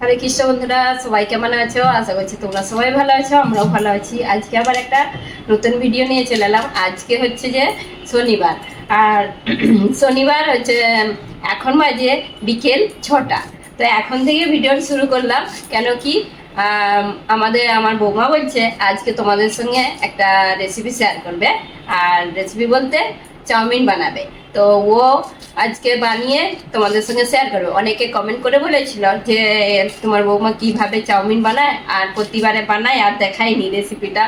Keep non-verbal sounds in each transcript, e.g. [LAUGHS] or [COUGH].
হরে কৃষ্ণ বন্ধুরা, সবাই কেমন আছো? আশা করছি তোমরা সবাই ভালো আছো, আমরাও ভালো আছি। আজকে আবার একটা নতুন ভিডিও নিয়ে চলে এলাম। আজকে হচ্ছে যে শনিবার। আর [CLEARS THROAT] শনিবার হচ্ছে, এখন বাজে বিকেল ছটা। তো এখন থেকে ভিডিও শুরু করলাম। কেন কি আমাদের, আমার বৌমা বলছে, আজকে তোমাদের সঙ্গে একটা রেসিপি শেয়ার করবে। আর রেসিপি বলতে চাউমিন বানাবে। তো ও আজকে বানিয়ে তোমাদের সঙ্গে শেয়ার করবে। অনেকে কমেন্ট করে বলেছিল যে, তোমার বৌমা কীভাবে চাউমিন বানায় আর প্রতিবারে বানায় আর দেখায়নি রেসিপিটা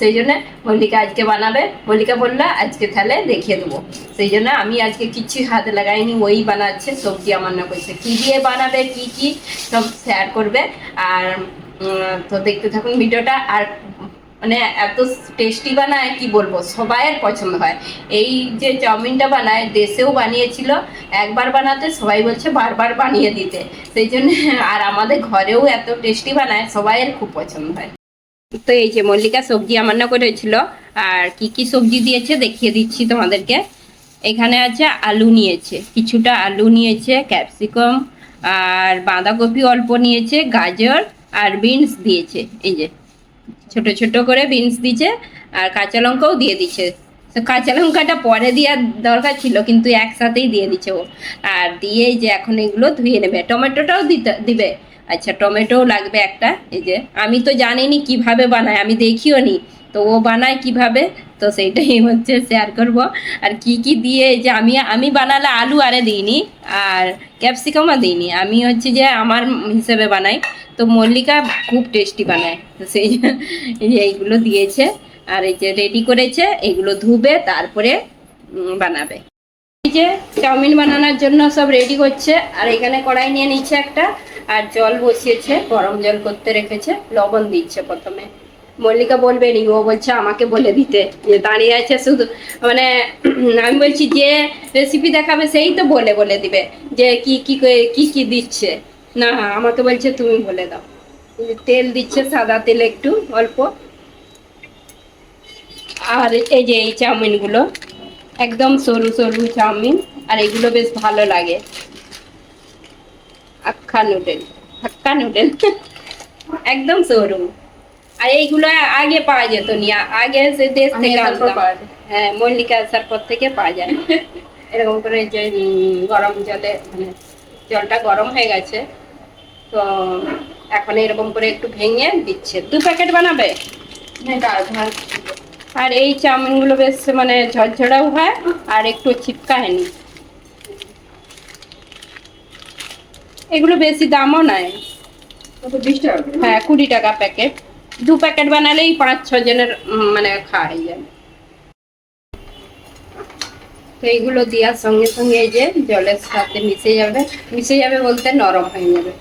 সেই জন্য মল্লিকা আজকে বানাবে। মল্লিকা বলল, আজকে তাহলে দেখিয়ে দেবো। সেই জন্য আমি আজকে কিচ্ছু হাত লাগাইনি, ওই বানাচ্ছে, সবজি আমার না করছে কী দিয়ে বানাবে, কি কি সব শেয়ার করবে। আর তো দেখতে থাকুন ভিডিওটা। আর মানে এত টেস্টি বানায়, কি বলব? সবাইয়ের পছন্দ হয়। এই যে চাউমিনটা বানায়, দেশেও বানিয়েছিল। একবার বানাতে সবাই বলছে বারবার বানিয়ে দিতে। সেই জন্য [LAUGHS] আর আমাদের ঘরেও এত টেস্টি বানায়, সবাইয়ের খুব পছন্দ হয়। তো এই যে মল্লিকা সবজি আমান্য করেছিল, আর কি কি সবজি দিয়েছে দেখিয়ে দিচ্ছি তোমাদেরকে। এখানে আছে আলু নিয়েছে, কিছুটা আলু নিয়েছে ক্যাপসিকাম আর বাঁধাকপি অল্প নিয়েছে, গাজর, আর বিনস দিয়েছে। এই যে ছোট ছোট করে বিনস দিয়েছে আর কাঁচা লঙ্কাও দিয়ে দিচ্ছে তো কাঁচা লঙ্কাটা পরে দেওয়ার দরকার ছিল, কিন্তু একসাথেই দিয়ে দিচ্ছে ও। আর দিয়ে যে এখন এগুলো ধুয়ে নেবে। টমেটোটাও দিতে, দিবে। আচ্ছা টমেটোও লাগবে একটা, এই যে। আমি তো জানিনি কীভাবে বানায়, আমি দেখিও নি। তো ও বানায় কীভাবে? তো সেইটাই হচ্ছে শেয়ার করব। আর কি কি দিয়ে যে আমি আমি বানালে আলু আরে দিইনি, আর ক্যাপসিকামও দিইনি। আমি হচ্ছে যে আমার হিসেবে বানাই। তো মল্লিকা খুব টেস্টি বানায়। তো সেই এই এইগুলো দিয়েছে। আর এই যে রেডি করেছে, এগুলো ধুবে, তারপরে বানাবে। এই যে চাউমিন বানানোর জন্য সব রেডি করছে। আর এখানে কড়াই নিয়ে নিচ্ছে একটা, আর জল বসিয়েছে, গরম জল করতে রেখেছে, লবণ দিচ্ছে প্রথমে। মল্লিকা বলবে নি ও বলছে আমাকে বলে দিতে। যে দাঁড়িয়ে আছে শুধু। মানে আমি বলছি, যে রেসিপি দেখাবে, সেই তো বলে বলে দিবে। যে কি কি কি কি দিচ্ছে? না হ্যাঁ আমাকে বলছে তুমি বলে দাও। তেল দিচ্ছে সাদা তেল একটু অল্প। আর এই যে এই চাউমিনগুলো একদম সরু সরু চাউমিন আর এগুলো বেশ ভালো লাগে। Hakka noodle Hakka noodle. একদম সরু। আর এইগুলো আগে পাওয়া যেত নি আগে সে দেশ থেকে। হ্যাঁ মল্লিকা আসার পর থেকে পাওয়া যায়। এরকম করে যে গরম জলে মানে জলটা গরম হয়ে গেছে। তো এখন এরকম করে একটু ভেঙে দিচ্ছে। দু প্যাকেট বানাবে? আর এই চাউমিনগুলো বেশ মানে ঝরঝরাও হয় আর একটু চিপকায়নি এগুলো বেশি দামও নয়। হ্যাঁ কুড়ি টাকা প্যাকেট। দু প্যাকেট বানালেই পাঁচ ছ জনের মানে খাওয়া হয়ে যাবে তো এইগুলো দেওয়ার সঙ্গে সঙ্গে এই যে জলের সাথে মিশে যাবে। মিশে যাবে বলতে নরম হয়ে যাবে।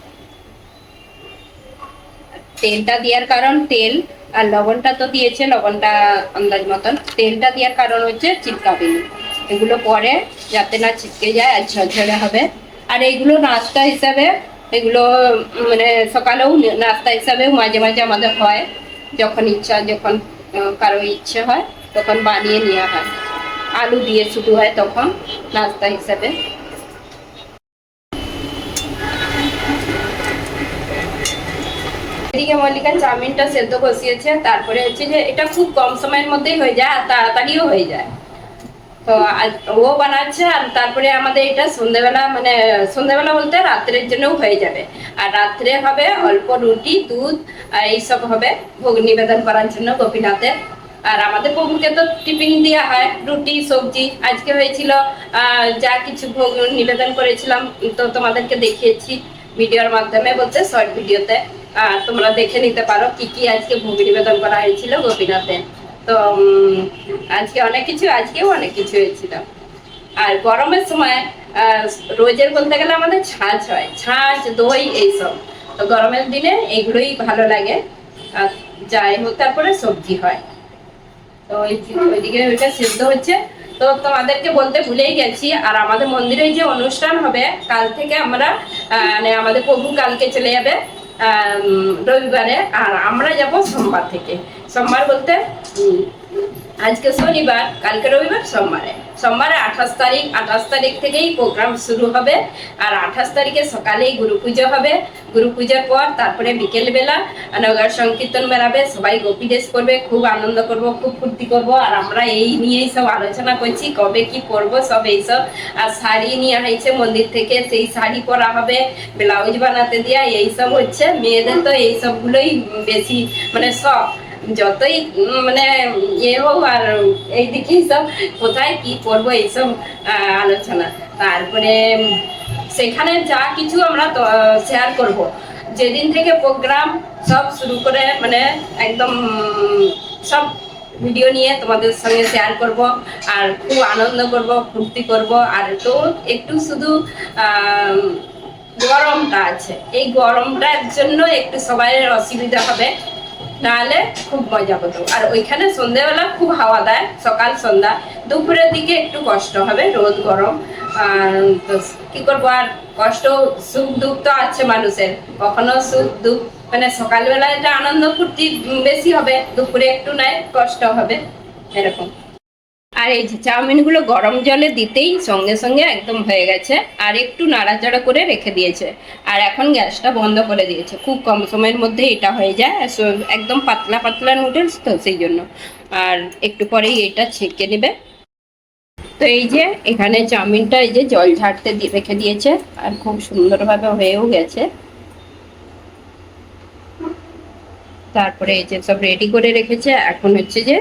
তেলটা দেওয়ার কারণ তেল আর লবণটা তো দিয়েছে, লবণটা আন্দাজ মতন। তেলটা দেওয়ার কারণ হচ্ছে চিপকাবে না। এগুলো পরে যাতে না চিপকে যায় আর ঝরঝরে হবে। আর এইগুলো নাস্তা হিসাবে, এগুলো মানে সকালেও নাস্তা হিসাবেও মাঝে মাঝে আমাদের হয়। যখন ইচ্ছা, যখন কারও ইচ্ছে হয়, তখন বানিয়ে নেওয়া হয়। আলু দিয়ে শুধু হয় তখন নাস্তা হিসাবে। এদিকে মল্লিকা চাউমিনটা সেদ্ধ বসিয়েছে, তারপরে হচ্ছে যে এটা খুব কম সময়ের মধ্যেই হয়ে যায় আর তাড়াতাড়িও হয়ে যায়। তো ও বানাচ্ছে আর তারপরে আমাদের এটা সন্ধ্যেবেলা মানে সন্ধ্যেবেলা বলতে রাত্রের জন্যও হয়ে যাবে। আর রাত্রে হবে অল্প রুটি, দুধ এইসব হবে ভোগ নিবেদন করার জন্য গোপীনাথের। আর আমাদের প্রভুকে তো টিফিন দেওয়া হয়, রুটি, সবজি। আজকে হয়েছিল যা কিছু ভোগ নিবেদন করেছিলাম, তো তোমাদেরকে দেখিয়েছি ভিডিওর মাধ্যমে বলতে শর্ট ভিডিওতে। তোমরা দেখে নিতে পারো কি কি আজকে ভোগ নিবেদন করা হয়েছিল গোপীনাথে। তো আজকে অনেক কিছু, আজকেও অনেক কিছু হয়েছিল। আর গরমের সময় রোজের বলতে গেলে আমাদের ছাঁচ হয়, ছাঁচ, দই এইসব। তো গরমের দিনে এগুলোই ভালো লাগে। আর যাই হোক, তারপরে সবজি হয়। তো ওইদিকে ওইটা সিদ্ধ হচ্ছে। তো তোমাদেরকে বলতে ভুলেই গেছি, আর আমাদের মন্দিরে যে অনুষ্ঠান হবে, কাল থেকে আমরা মানে আমাদের প্রভু কালকে চলে যাবে। রবিবারে আর আমরা যাব সোমবার থেকে। সোমবার বলতে আজকে শনিবার, কালকে রবিবার, সোমবারে। সোমবারে আঠাশ তারিখ আঠাশ তারিখ থেকেই প্রোগ্রাম শুরু হবে। আর আঠাশ তারিখে সকালেই গুরু পুজো হবে। গুরু পুজোর পর তারপরে বিকেলবেলা নগর সংকীর্তন বেরাবে সবাই গোপী ড্রেস করবে, খুব আনন্দ করব, খুব ফুর্তি করব। আর আমরা এই নিয়েই সব আলোচনা করছি, কবে কি পরবো সব এইসব। আর শাড়ি নিয়ে হয়েছে মন্দির থেকে, সেই শাড়ি পরা হবে, ব্লাউজ বানাতে দেওয়া এইসব হচ্ছে। মেয়েদের তো এইসবগুলোই বেশি মানে শখ। যতই মানে ইয়ে হোক আর এইদিকেই সব কোথায় কি করব এইসব আলোচনা। তারপরে, সেখানে যা কিছু আমরা শেয়ার করব। যেদিন থেকে প্রোগ্রাম সব শুরু করে মানে একদম, সব ভিডিও নিয়ে তোমাদের সঙ্গে শেয়ার করব, আর খুব আনন্দ করব, ফুর্তি করব। আর তো একটু শুধু গরমটা আছে। এই গরমটার জন্য একটু সবাইয়ের অসুবিধা হবে। নাহলে খুব মজা হতো আর ওইখানে সন্ধ্যেবেলা খুব হাওয়া দেয়, সকাল, সন্ধ্যা। দুপুরের দিকে একটু কষ্ট হবে, রোদ, গরম। আর কি করব আর? কষ্ট, সুখ, দুঃখ তো আছে মানুষের। কখনো সুখ, দুঃখ। মানে সকালবেলা এটা আনন্দ ফুর্তি বেশি হবে, দুপুরে একটু নাই, কষ্ট হবে, এরকম। আর এই যে চাউমিনগুলো গরম জলে দিতেই সঙ্গে সঙ্গে একদম হয়ে গেছে, আর একটু নাড়াচাড়া করে রেখে দিয়েছে। আর এখন গ্যাসটা বন্ধ করে দিয়েছে। খুব কম সময়ের মধ্যে এটা হয়ে যায় একদম পাতলা পাতলা নুডলস তো সেই জন্য। আর একটু পরেই এটা ছেঁকে নেবে। তো এই যে এখানে চাউমিনটা এই যে জল ঝাড়তে রেখে দিয়েছে, আর খুব সুন্দরভাবে হয়েও গেছে। তারপরে এই যে সব রেডি করে রেখেছে, এখন হচ্ছে যে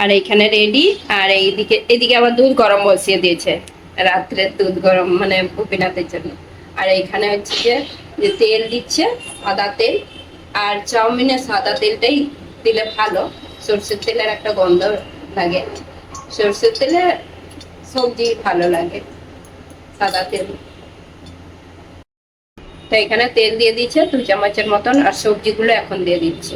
আর এইখানে রেডি আর এইদিকে, এদিকে আবার দুধ গরম বসিয়ে দিয়েছে। রাত্রে দুধ গরম মানে গোপীনাথের জন্য। আর এইখানে হচ্ছে যে যে তেল দিচ্ছে, সাদা তেল, আর চাউমিনে সাদা তেলটাই দিলে ভালো। সর্ষের তেলের একটা গন্ধ লাগে। সর্ষের তেলে সবজি ভালো লাগে, সাদা তেল। তো এখানে তেল দিয়ে দিচ্ছে দু চামচের মতন, আর সবজিগুলো এখন দিয়ে দিচ্ছে।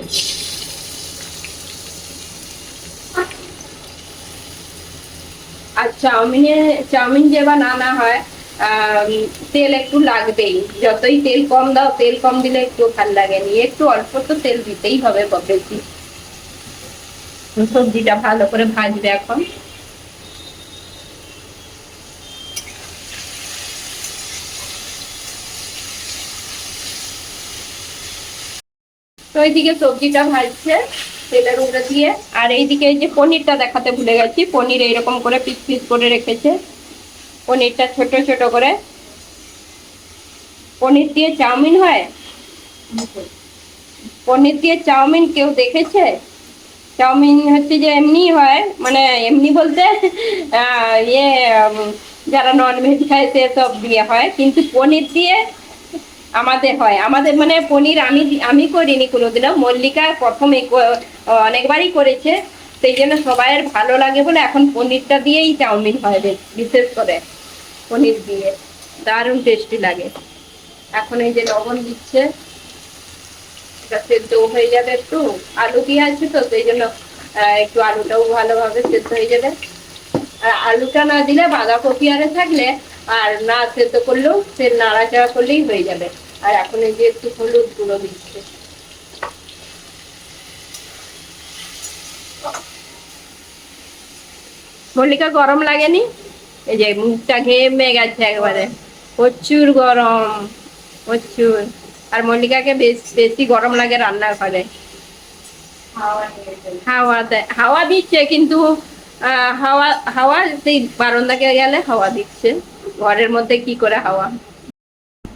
আর চাউমিনে চাউমিন যে বানানো হয় আম, তেল একটু লাগবেই। যতই তেল কম দাও তেল কম দিলে একটু ভালো লাগে নি। একটু অল্প তো তেল দিতেই হবে বেশি সবজিটা ভালো করে ভাজবে এখন। তো এইদিকে সবজিটা ভাজছে। তেলের উপরে দিয়ে। আর এইদিকে এই যে পনিরটা দেখাতে ভুলে গেছি। পনির এইরকম করে পিস পিস করে রেখেছে। পনিরটা ছোট ছোট করে। পনির দিয়ে চাউমিন হয়? পনির দিয়ে চাউমিন কেউ দেখেছে? চাউমিন হচ্ছে যে এমনি হয় মানে এমনি বলতে ইয়ে যারা নন ভেজ খায় সে সব দিয়ে হয়। কিন্তু পনির দিয়ে আমাদের হয়। আমাদের মানে পনির আমি আমি করিনি কোনোদিনও। মল্লিকা প্রথমে অনেকবারই করেছে। সেই জন্য সবাইয়ের ভালো লাগে বলে এখন পনিরটা দিয়েই চাউমিন হয় বেশ- বিশেষ করে। পনির দিয়ে। দারুণ টেস্টি লাগে। এখন এই যে লবণ দিচ্ছে। এটা সেদ্ধ হয়ে যাবে একটু। আলু দিয়ে আছে তো, সেই জন্য একটু আলুটাও ভালোভাবে সেদ্ধ হয়ে যাবে। আর আলুটা না দিলে বাঁধাকপি আরে থাকলে আর না সেদ্ধ করলেও সে নাড়াচাড়া করলেই হয়ে যাবে। আর এখন এই যে একটু হলুদ গুঁড়ো দিচ্ছে। মল্লিকা গরম লাগেনি? এই যে মুখটা ঘেমে গেছে একবারে। প্রচুর গরম প্রচুর। আর মল্লিকাকে বেশ বেশি গরম লাগে রান্নার ঘরে। হাওয়া দেয় হাওয়া দিচ্ছে কিন্তু আহ, হাওয়া হাওয়া সেই বারান্দাকে গেলে হাওয়া দিচ্ছে। ঘরের মধ্যে কি করে হাওয়া?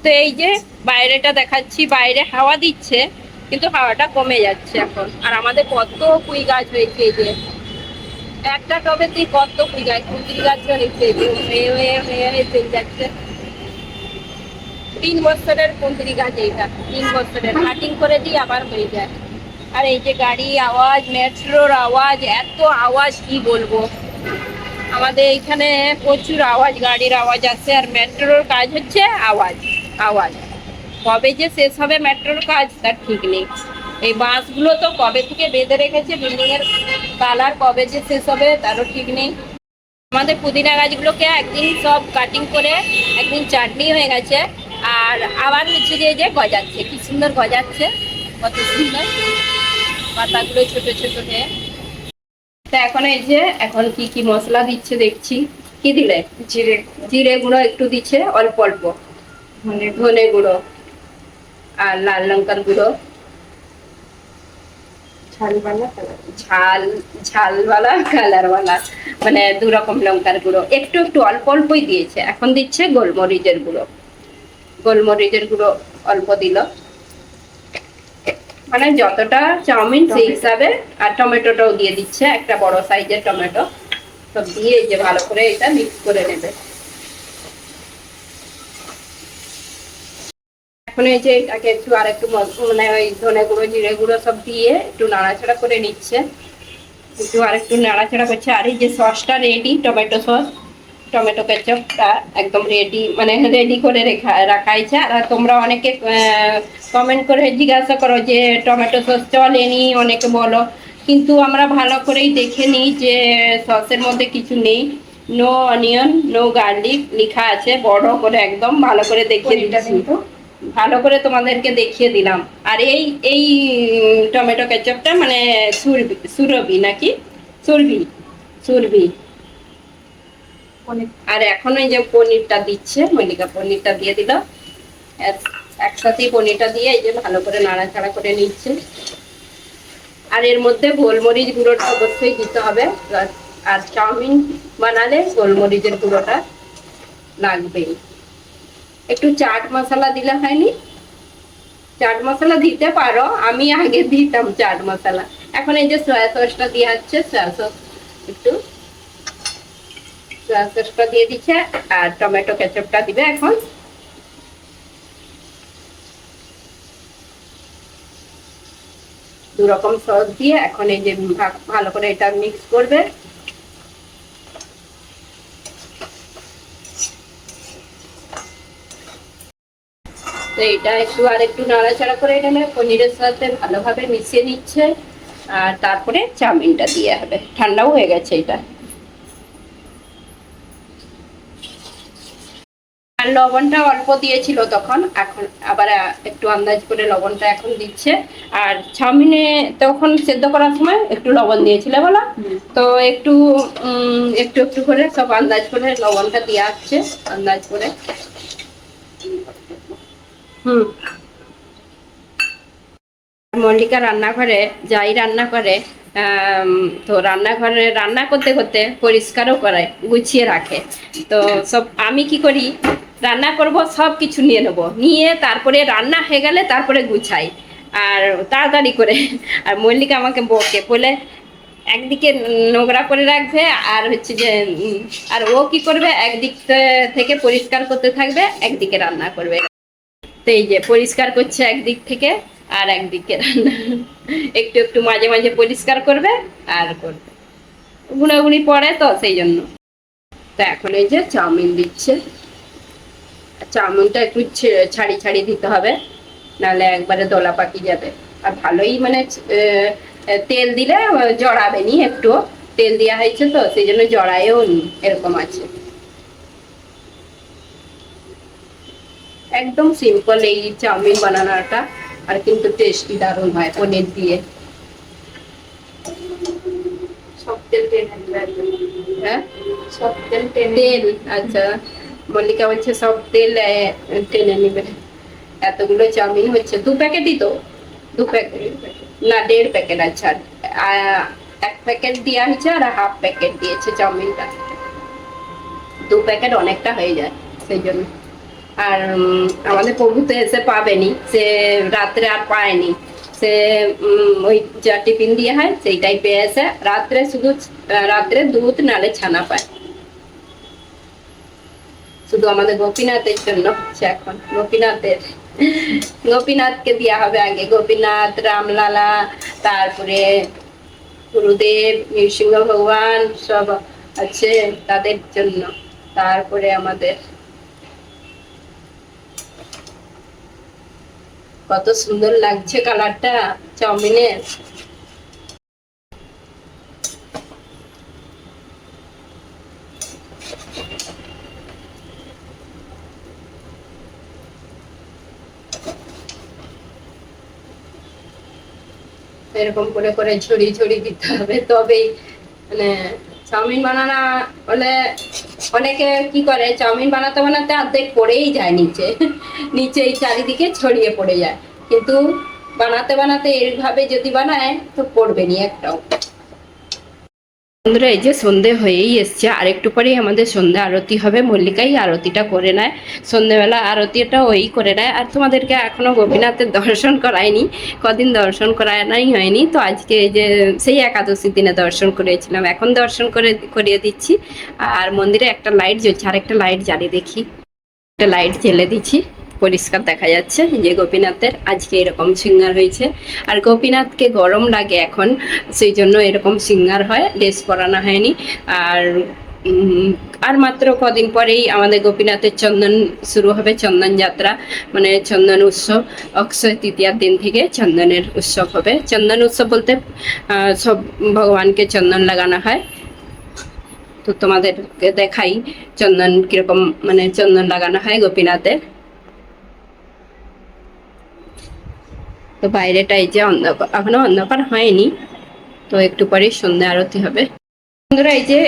তো এই যে বাইরেটা দেখাচ্ছি, বাইরে হাওয়া দিচ্ছে, কিন্তু হাওয়াটা কমে যাচ্ছে এখন। আর আমাদের কত কুই গাছ হয়েছে এই যে। একটা টবেতেই কত কুই গাছ কুই গাছ হয়েছে, হয়ে হয়ে হয়ে হয়ে চলে যাচ্ছে। তিন বছরের কুন্দ্রি গাছ এইটা, তিন বছরের। কাটিং করে দিই আবার হয়ে যায়। আর এই যে গাড়ি আওয়াজ মেট্রোর আওয়াজ, এত আওয়াজ কি বলব? আমাদের এখানে প্রচুর আওয়াজ, গাড়ির আওয়াজ আছে আর মেট্রোর কাজ হচ্ছে আওয়াজ আওয়াজ। কবে যে শেষ হবে মেট্রোর কাজ, তার ঠিক নেই। এই বাঁশগুলো তো কবে থেকে বেঁধে রেখেছে বিল্ডিং এর কালার কবে যে শেষ হবে, তারও ঠিক নেই। আমাদের পুদিনা গাছগুলোকে একদিন সব কাটিং করে একদিন চাটনি হয়ে গেছে, আর আবার হচ্ছে যে যে গজাচ্ছে, কি সুন্দর গজাচ্ছে, কত সুন্দর। পাতাগুলো ছোট ছোট হয়ে তো এখন এই যে এখন কি কি মশলা দিচ্ছে দেখছি। কি দিলে? জিরে জিরে গুঁড়ো একটু দিচ্ছে অল্প অল্প। ধনে ধনে গুঁড়ো আর লাল লঙ্কার গুঁড়ো। ঝাল ঝালওয়ালা কালারওয়ালা মানে দু রকম লঙ্কার গুঁড়ো। একটু একটু অল্প অল্পই দিয়েছে। এখন দিচ্ছে গোলমরিচের গুঁড়ো। গোলমরিচের গুঁড়ো অল্প দিল। মানে যতটা চাউমিন সেই হিসাবে আর টমেটোটাও দিয়ে দিচ্ছে একটা বড় সাইজের টমেটো। সব দিয়ে যে ভালো করে এটা মিক্স করে নেবে। এখন এই যে এটাকে একটু আর একটু মানে ওই ধনে গুঁড়ো জিরে গুঁড়ো সব দিয়ে একটু নাড়াচাড়া করে নিচ্ছে। একটু আর একটু নাড়াচাড়া করছে। আর এই যে সসটা রেডি টমেটো সস টমেটো কেচপটা একদম রেডি মানে রেডি করে রেখা রাখা আছে আর তোমরা অনেকে কমেন্ট করে জিজ্ঞাসা করো যে টমেটো সস চলেনি? অনেকে বলো। কিন্তু আমরা ভালো করেই দেখে নিই যে সসের মধ্যে কিছু নেই। নো অনিয়ন নো গার্লিক লেখা আছে বড় করে একদম ভালো করে দেখিয়ে দিচ্ছি। কিন্তু। ভালো করে তোমাদেরকে দেখিয়ে দিলাম। আর এই এই টমেটো কেচপটা মানে সুরবি সুরবি নাকি? সুরবি সুরবি আর এখন ওই যে পনিরটা দিচ্ছে, মল্লিকা পনিরটা দিয়ে দিল। এক- একসাথেই পনিরটা দিয়ে এই যে ভালো করে নাড়াচাড়া করে নিচ্ছে। আর এর মধ্যে গোলমরিচ গুঁড়োটা অবশ্যই দিতে হবে। আর- আর চাউমিন বানালে গোলমরিচের গুঁড়োটা লাগবেই। একটু চাট মশলা দিলে হয়নি? চাট মশলা দিতে পারো, আমি আগে দিতাম চাট মশলা। এখন এই যে সয়া সসটা দিয়ে হচ্ছে, সয়া সস একটু সয়া সসটা দিয়ে দিচ্ছে আর টমেটো কেচাপটা দিবে এখন। দু রকম সস দিয়ে এখন এই যে ভালো করে এটা মিক্স করবে। তো এটা একটু আর একটু নাড়াচাড়া করে নেবে, পনিরের সাথে ভালোভাবে মিশিয়ে নিচ্ছে। আর তারপরে চাউমিনটা দিয়ে হবে। ঠান্ডাও হয়ে গেছে এটা। আর লবণটা অল্প দিয়েছিল তখন এখন আবার একটু আন্দাজ করে লবণটা এখন দিচ্ছে। আর চাউমিনে তখন সেদ্ধ করার সময় একটু লবণ দিয়েছিলে বলো? তো একটু একটু একটু করে সব আন্দাজ করে লবণটা দেওয়া হচ্ছে আন্দাজ করে। হুম। মল্লিকা রান্নাঘরে যাই রান্না করে তো রান্নাঘরে রান্না করতে করতে পরিষ্কারও করে গুছিয়ে রাখে। তো সব আমি কি করি? রান্না করব, সব কিছু নিয়ে নেব। নিয়ে তারপরে রান্না হয়ে গেলে তারপরে গুছাই। আর তাড়াতাড়ি করে। আর মল্লিকা আমাকে বকে, বলে একদিকে নোংরা করে রাখবে, আর হচ্ছে যে আর ও কি করবে? একদিক থেকে পরিষ্কার করতে থাকবে, একদিকে রান্না করবে। তো এই যে, পরিষ্কার করছে একদিক থেকে, আর একদিকে রান্না। একটু একটু মাঝে মাঝে পরিষ্কার করবে, আর করবে। গুঁড়াগুড়ি পড়ে তো, সেই জন্য। তো এখন এই যে, চাউমিন দিচ্ছে। চাউমিনটা একটু ছাড়ি ছাড়ি দিতে হবে নাহলে একবারে দোলা পাকি যাবে। আর ভালোই মানে তেল দিলে জড়াবে নি একটু তেল দেওয়া হয়েছে তো সেই জন্য জড়ায়ও নি এরকম আছে। একদম সিম্পল এই চাউমিন বানানোটা আর কিন্তু টেস্টি দারুণ হয় পনির দিয়ে। সব তেল টেনে হ্যাঁ? সব তেল তেল আচ্ছা। মল্লিকা বলছে, সব তেল টেনে নিবে। এতগুলো চাউমিন হচ্ছে। দু প্যাকেটই তো দু প্যাকেট না, দেড় প্যাকেট আচ্ছা এক প্যাকেট দেওয়া হয়েছে আর হাফ প্যাকেট দিয়েছে চাউমিনটা। দু প্যাকেট অনেকটা হয়ে যায় সেই জন্য। আর আমাদের প্রভু তো এসে পাবেনি। সে রাত্রে আর পায়নি। সে ওই যা টিফিন দিয়ে হয় সেইটাই পেয়ে এসে রাত্রে শুধু, রাত্রে দুধ, নালে ছানা পায়। শুধু আমাদের গোপীনাথের জন্য হচ্ছে এখন। গোপীনাথের, গোপীনাথকে দেওয়া হবে আগে গোপীনাথ, রামলালা, তারপরে গুরুদেব, নৃসিংহ ভগবান সব আছে তাদের জন্য। তারপরে আমাদের কত সুন্দর লাগছে কালারটা চাউমিনের। এরকম করে করে ঝুড়ি ঝুড়ি দিতে হবে, তবেই মানে চাউমিন বানানা হলে অনেকে কি করে, চাউমিন বানাতে বানাতে অর্ধেক পড়েই যায় নিচে নিচে এই চারিদিকে ছড়িয়ে পড়ে যায়। কিন্তু বানাতে বানাতে এইভাবে যদি বানায় তো পড়বে নি একটাও। বন্ধুরা, এই যে সন্ধে হয়েই এসছে। আর একটু পরেই আমাদের সন্ধে আরতি হবে। মল্লিকাই আরতিটা করে নেয়। সন্ধেবেলা আরতিটা ওই করে নেয়। আর তোমাদেরকে এখনও গোপীনাথের দর্শন করায়নি। কদিন দর্শন করায় হয়নি। তো আজকে এই যে সেই একাদশীর দিনে দর্শন করেছিলাম। এখন দর্শন করে, করিয়ে দিচ্ছি। আর মন্দিরে একটা লাইট জ্বলছে। আর একটা লাইট জ্বালিয়ে দেখি। একটা লাইট জ্বেলে দিচ্ছি। পরিষ্কার দেখা যাচ্ছে যে গোপীনাথের আজকে এরকম সিঙ্গার হয়েছে। আর গোপীনাথকে গরম লাগে এখন, সেই জন্য এরকম সিঙ্গার হয়, ড্রেস পরানো হয়নি। আর আর মাত্র কদিন পরেই আমাদের গোপীনাথের চন্দন শুরু হবে, চন্দন যাত্রা মানে চন্দন উৎসব, অক্ষয় তৃতীয়ার দিন থেকে চন্দনের উৎসব হবে। চন্দন উৎসব বলতে সব ভগবানকে চন্দন লাগানো হয়। তো তোমাদেরকে দেখাই চন্দন কীরকম মানে চন্দন লাগানো হয় গোপীনাথের। তো বাইরেটা এই যে অন্ধকার এখনও অন্ধকার হয়নি। তো একটু পরেই সন্ধ্যা আরতি হবে। বন্ধুরা, এই যে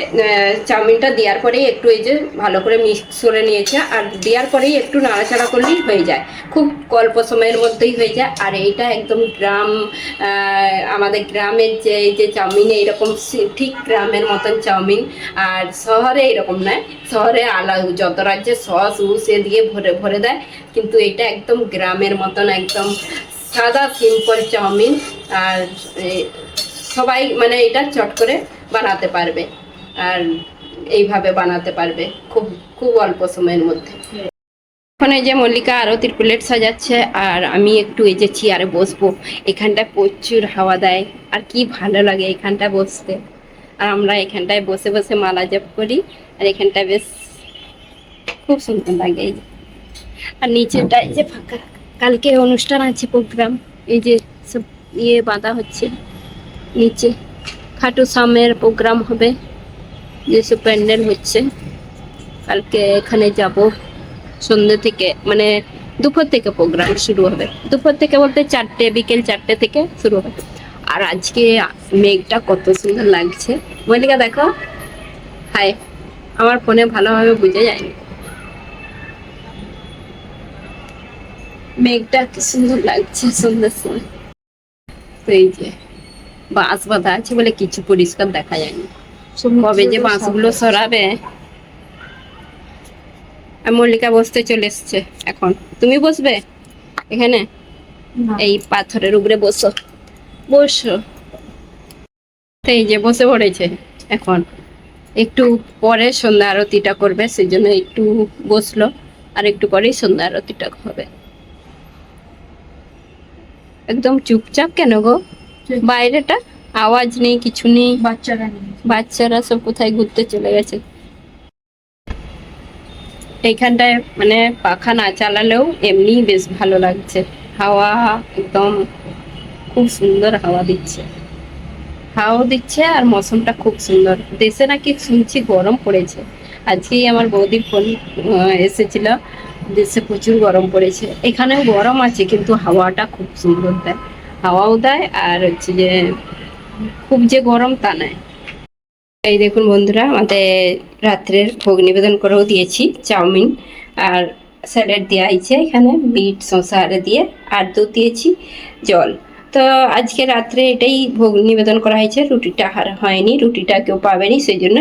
চাউমিনটা দেওয়ার পরেই একটু এই যে ভালো করে মিক্স করে নিয়েছে। আর দেওয়ার পরেই একটু নাড়াচাড়া করলেই হয়ে যায়। খুব অল্প সময়ের মধ্যেই হয়ে যায়। আর এইটা একদম গ্রাম আমাদের গ্রামের যে, এই যে চাউমিন, এইরকম ঠিক গ্রামের মতন চাউমিন। আর শহরে এরকম নয়। শহরে আলাদা, যত রাজ্যে সস, উস এ দিয়ে ভরে ভরে দেয়। কিন্তু এটা একদম গ্রামের মতন, একদম সাদা সিম্পল চাউমিন আর সবাই মানে এটা চট করে বানাতে পারবে আর এইভাবে বানাতে পারবে খুব খুব অল্প সময়ের মধ্যে। এই যে মল্লিকা আরতির প্লেট সাজাচ্ছে আর আমি একটু এই যে চেয়ারে বসবো, এখানটায় প্রচুর হাওয়া দেয়। আর কি ভালো লাগে এখানটায় বসতে। আর আমরা এখানটায় বসে বসে মালা জপ করি আর এখানটায় বেশ, খুব সুন্দর লাগে আর নিচেটা এই যে ফাঁকা। কালকে অনুষ্ঠান আছে প্রোগ্রাম এই যে সব ইয়ে বাঁধা হচ্ছে নিচে। খাটু সামের প্রোগ্রাম হবে, যেসব প্যান্ডেল হচ্ছে। কালকে এখানে যাব। সন্ধ্যে থেকে মানে দুপুর থেকে প্রোগ্রাম শুরু হবে। দুপুর থেকে বলতে চারটে, বিকেল চারটে থেকে শুরু হবে। আর আজকে মেঘটা কত সুন্দর লাগছে। মল্লিকা দেখো। হাই আমার ফোনে ভালোভাবে বোঝা যায়নি। মেঘটা কি সুন্দর লাগছে সুন্দর সময় তো এই যে বাঁশ বাঁধা আছে বলে কিছু পরিষ্কার দেখা যায়নি। কবে যে বাঁশগুলো সরাবে আর মল্লিকা বসতে চলে এসছে এখন। তুমি বসবে এখানে? এই পাথরের উপরে বসো। বসো। তো এই যে বসে পড়েছে এখন। একটু পরে সন্ধ্যা আরতিটা করবে সেই জন্য একটু বসল আর একটু পরেই সন্ধ্যা আরতিটা হবে। একদম চুপচাপ কেন গো? বাইরেটা আওয়াজ নেই কিছু নেই। বাচ্চারা নেই। বাচ্চারা সব কোথায় ঘুরতে চলে গেছে? এইখানটায় মানে পাখা না চালালেও এমনি বেশ ভালো লাগছে। হাওয়া একদম খুব সুন্দর হাওয়া দিচ্ছে। হাওয়া দিচ্ছে আর মৌসুমটা খুব সুন্দর। দেশে নাকি শুনছি গরম পড়েছে। আজকেই আমার বৌদি ফোন এসেছিল। দেশে প্রচুর গরম পড়েছে। এখানেও গরম আছে, কিন্তু হাওয়াটা খুব সুন্দর দেয়। হাওয়াও দেয়, আর হচ্ছে যে খুব যে গরম তা নয়। এই দেখুন বন্ধুরা, আমাদের রাত্রের ভোগ নিবেদন করেও দিয়েছি, চাউমিন। আর স্যালাড দেওয়া হয়েছে এখানে, বিট, শসা দিয়ে। আর দুধ দিয়েছি, জল। তো আজকে রাত্রে এটাই ভোগ নিবেদন করা হয়েছে, রুটিটা আর হয়নি, রুটিটা কেউ পাবেনি সেই জন্য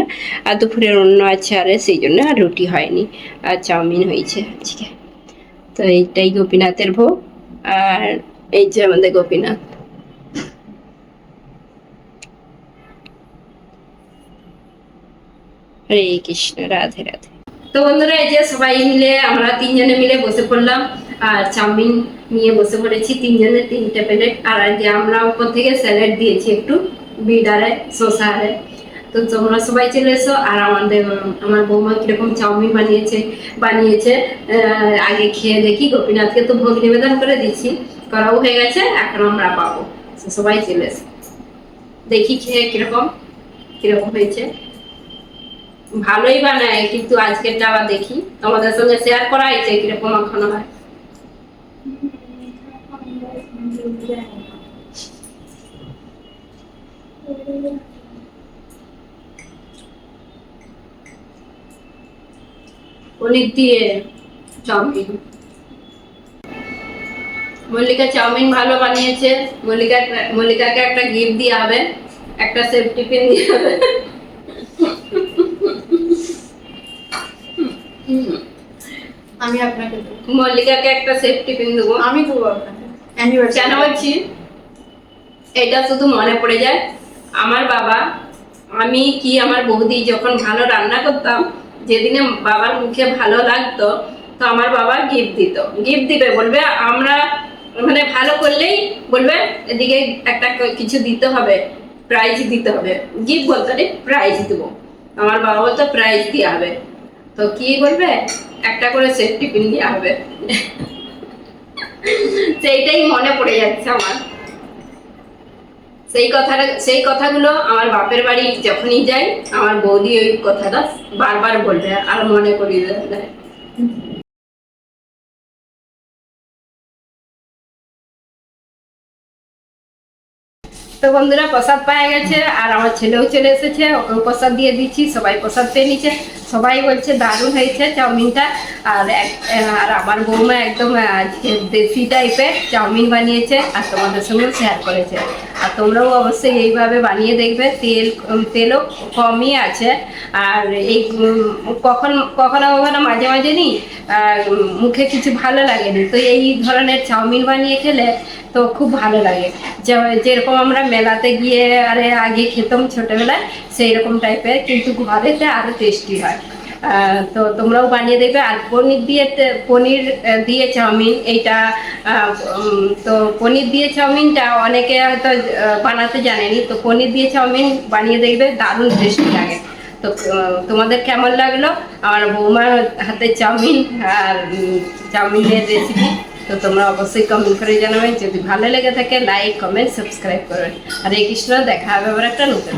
আর দুপুরের অন্য আছে আরে সেই জন্য আর রুটি হয়নি, আর চাউমিন হয়েছে আজকে। তো এইটাই গোপীনাথের ভোগ, আর এই যে আমাদের গোপীনাথ। হরে কৃষ্ণ, রাধে রাধে। তো বন্ধুরা, এই যে সবাই মিলে, আমরা তিনজনে মিলে বসে পড়লাম। আর চাউমিন নিয়ে বসে পড়েছি। তিনজনে তিনটে প্লেট আর আজকে আমরা উপর থেকে স্যালাড দিয়েছি একটু বিট আরে, শসা আরে। তো তোমরা সবাই চলে এসো। আর আমাদের, আমার বৌমা কীরকম চাউমিন বানিয়েছে বানিয়েছে আগে খেয়ে দেখি। গোপীনাথকে তো ভোগ নিবেদন করে দিচ্ছি করাও হয়ে গেছে, এখন আমরা পাবো। সবাই চলে এসো। দেখি খেয়ে কীরকম কীরকম হয়েছে। ভালোই বানায়, কিন্তু আজকেরটা আবার দেখি। তোমাদের সঙ্গে শেয়ার করা হয়েছে কীরকম মাখানো হয়। অনেক দিয়ে চাউমিন। মল্লিকা চাউমিন ভালো বানিয়েছে। মল্লিকা মল্লিকাকে একটা গিফট দিয়ে হবে। একটা সেফ টিফিন দিয়ে হবে। আমি আপনাকে মল্লিকাকে একটা সেফ টিফিন দেবো। আমি দেবো আপনাকে। কেন বলছি এটা শুধু মনে পড়ে যায়। আমার বাবা, আমি কি আমার বৌদি যখন ভালো রান্না করতাম, যেদিনে বাবার মুখে ভালো লাগতো, তো আমার বাবা গিফট দিত। গিফট দিবে, বলবে, আমরা মানে ভালো করলেই, বলবে, এদিকে একটা কিছু দিতে হবে প্রাইজ দিতে হবে। গিফট বলতে প্রাইজ দেবো। আমার বাবা বলতো প্রাইজ দেওয়া হবে। তো কি বলবে? একটা করে সেফ টিফিন দেওয়া হবে। সেইটাই মনে পড়ে যাচ্ছে আমার। সেই কথাটা, সেই কথাগুলো আমার বাপের বাড়ি যখনই যাই, আমার বৌদি ওই কথাটা বারবার বলবে আর মনে করিয়ে দেয়। তো বন্ধুরা প্রসাদ পাওয়া গেছে আর আমার ছেলেও চলে এসেছে ওকেও প্রসাদ দিয়ে দিচ্ছি সবাই প্রসাদ পেয়ে নিচ্ছে। সবাই বলছে দারুণ হয়েছে চাউমিনটা। আর আর আমার বৌমা একদম দেশি টাইপের চাউমিন বানিয়েছে আর তোমাদের সঙ্গেও শেয়ার করেছে। আর তোমরাও অবশ্যই এইভাবে বানিয়ে দেখবে তেল তেলও কমই আছে। আর এই কখন কখনো কখনো মাঝে মাঝে নি আর, মুখে কিছু ভালো লাগেনি তো এই ধরনের চাউমিন বানিয়ে খেলে তো খুব ভালো লাগে। যেরকম আমরা মেলাতে গিয়ে আরে আগে খেতাম ছোটবেলায় সেই রকম টাইপের কিন্তু ঘরেতে আরও টেস্টি হয়। তো তোমরাও বানিয়ে দেবে। আর পনির দিয়ে পনির দিয়ে চাউমিন, এইটা তো পনির দিয়ে চাউমিনটা অনেকে হয়তো বানাতে জানেনি। তো পনির দিয়ে চাউমিন বানিয়ে দেখবে, দারুণ টেস্টি লাগে। তো তোমাদের কেমন লাগল? আমার বৌমার হাতে চাউমিন আর চাউমিনের রেসিপি তো তোমরা অবশ্যই কমেন্ট করে জানাবে। যদি ভালো লেগে থাকে লাইক কমেন্ট সাবস্ক্রাইব করবে। আর এই কৃষ্ণ, দেখা হবে আবার একটা নতুন